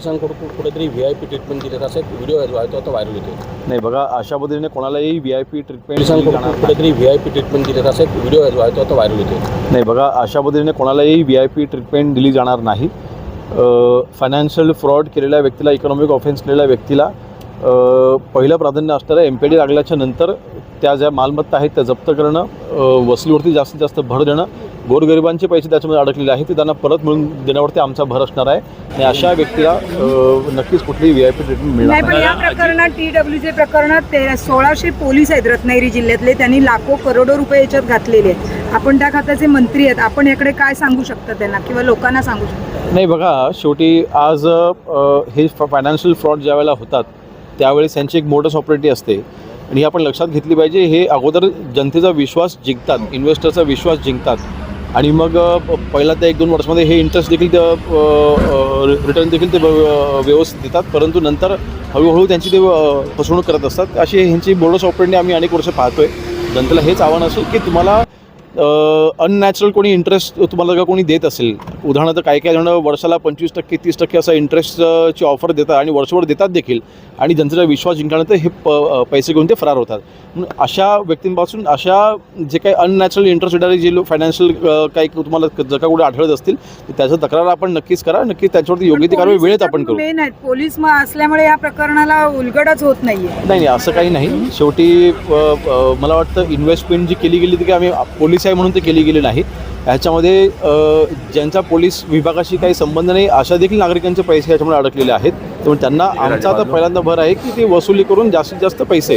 पोलिसांकडून कुठेतरी V I P treatment दिले असा एक व्हिडिओ आहे तो व्हायरल होतो नाही बघा अशा पद्धतीने कोणालाही व्ही आय पी ट्रीटमेंट पोलिसांकडून कुठेतरी व्ही आय पी ट्रीटमेंट दिले असा एक व्हिडिओ आहे तो व्हायरल होतो नाही बघा अशा पद्धतीने कोणालाही व्ही आय पी ट्रीटमेंट दिली जाणार नाही. फायनान्शियल फ्रॉड केलेल्या व्यक्तीला इकॉनॉमिक ऑफेन्स केलेल्या व्यक्तीला पहिलं प्राधान्य असणारं एम पी डी लागल्याच्या नंतर त्या ज्या मालमत्ता आहेत त्या जप्त करणं वसुलीवरती जास्तीत जास्त भर देणं गोरगरिबांचे पैसे त्याच्यामध्ये अडकलेले आहेत ते त्यांना परत मिळून देण्यावरती आमचा भर असणार आहे. आणि अशा व्यक्तीला नक्कीच कुठलीही व्ही आय पी ट्रीटमेंट मिळणार पण या प्रकरणात टी डब्ल्यूचे प्रकरणात ते सोळाशे पोलीस आहेत रत्नागिरी जिल्ह्यातले त्यांनी लाखो करोडो रुपये याच्यात घातलेले आहेत. आपण त्या खात्याचे मंत्री आहेत. आपण याकडे काय सांगू शकता त्यांना किंवा लोकांना सांगू शकता? नाही बघा शेवटी आज हे फायनान्शियल फ्रॉड ज्या वेळेला होतात त्यावेळेस त्यांची एक मोटस ऑपरेटी असते. आणि ही आपण लक्षात घेतली पाहिजे हे अगोदर जनतेचा विश्वास जिंकतात इन्व्हेस्टरचा विश्वास जिंकतात. आणि मग पहिला प- त्या एक दोन वर्षामध्ये हे इंटरेस्ट देखील रिटर्न देखील ते व्यवस्थित देतात. परंतु नंतर हळूहळू त्यांची ते फसवणूक करत असतात. अशी ह्यांची मोडस ऑपरेटी आम्ही अनेक वर्ष पाहतोय. जनतेला हेच आव्हान असेल की तुम्हाला अननॅचरल कोणी इंटरेस्ट तुम्हाला जर कोणी देत असेल उदाहरणार्थ काही काही जण वर्षाला पंचवीस टक्के तीस टक्के असा इंटरेस्टची ऑफर देतात आणि वर्षभर देतात देखील आणि जनतेचा विश्वास जिंकल्यानंतर हे प पैसे घेऊन ते फरार होतात. अशा व्यक्तींपासून अशा जे काही अननॅचरल इंटरेस्ट देणारे जे लोक फायनान्शियल काही तुम्हाला जर का कुठे आढळत असतील तर त्याचं तक्रार आपण नक्कीच करा नक्कीच त्यांच्यावरती योग्य ती कारवाई वेळेत आपण करू. मेन आहेत पोलीस असल्यामुळे या प्रकरणाला उलगडच होत नाही नाही असं काही नाही. शेवटी मला वाटतं इन्व्हेस्टमेंट जी केली गेली ती काही आम्ही पोलीस आहे म्हणून ते केली गेली नाही. ह्याच्यामध्ये ज्यांचा पोलीस विभागाशी काही संबंध नाही अशा देखील नागरिकांचे पैसे ह्याच्यामध्ये अडकलेले आहेत. त्यामुळे त्यांना आमचा आता पहिल्यांदा भर आहे की ते वसुली करून जास्तीत जास्त पैसे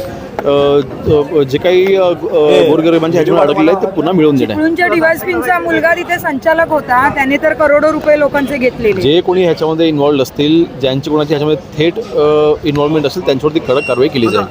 जे काही गोरगरिबांच्या ह्याच्यामध्ये अडकलेले आहेत ते पुन्हा मिळवून देणे मुलगा तिथे संचालक होता त्याने तर करोडो रुपये लोकांचे घेतलेले. जे कोणी ह्याच्यामध्ये इन्व्हॉल्ड असतील ज्यांची कोणाची ह्याच्यामध्ये थेट इन्व्हॉल्वमेंट असेल त्यांच्यावरती कडक कारवाई केली जाईल.